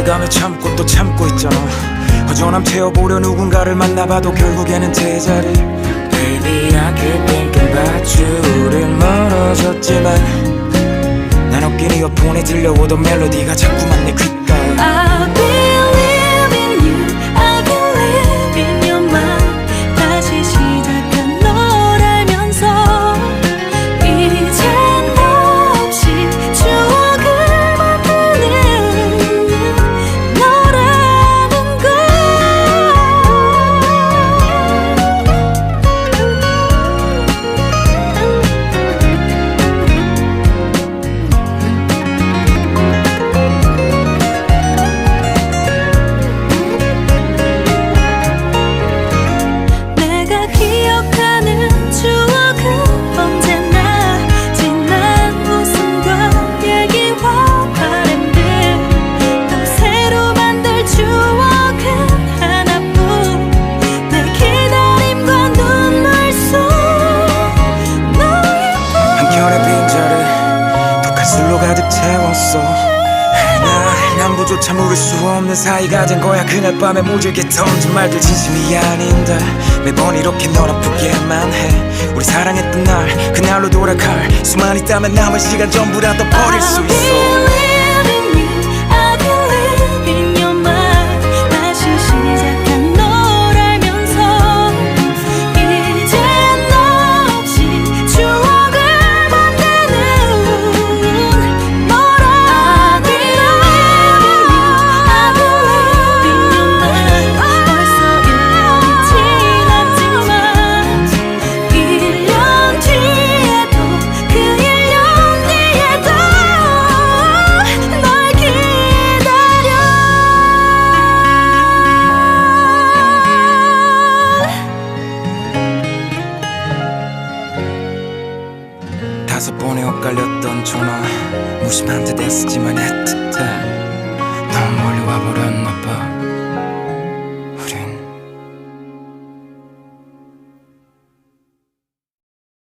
쌓여가며 참고 또 참고 있잖아 허전함 채워보려 누군가를 만나봐도 결국에는 제자리 Baby I keep thinking about you 우린 멀어졌지만 난 어깨 이어폰에 들려오던 멜로디가 자꾸만 내 귓 조차 물을 수 없는 사이가 된 거야. 그날 밤에 모질게 던진 말들 진심이 아닌데 매번 이렇게 널 아프게만 해. 우리 사랑했던 날 그날로 돌아갈 수만 있다면 남은 시간 전부 다 더 버릴 수 있어 번에 엇갈렸던 전화. 무심한 듯 애쓰지만 애틋해. 너무 멀리 와버렸나 봐.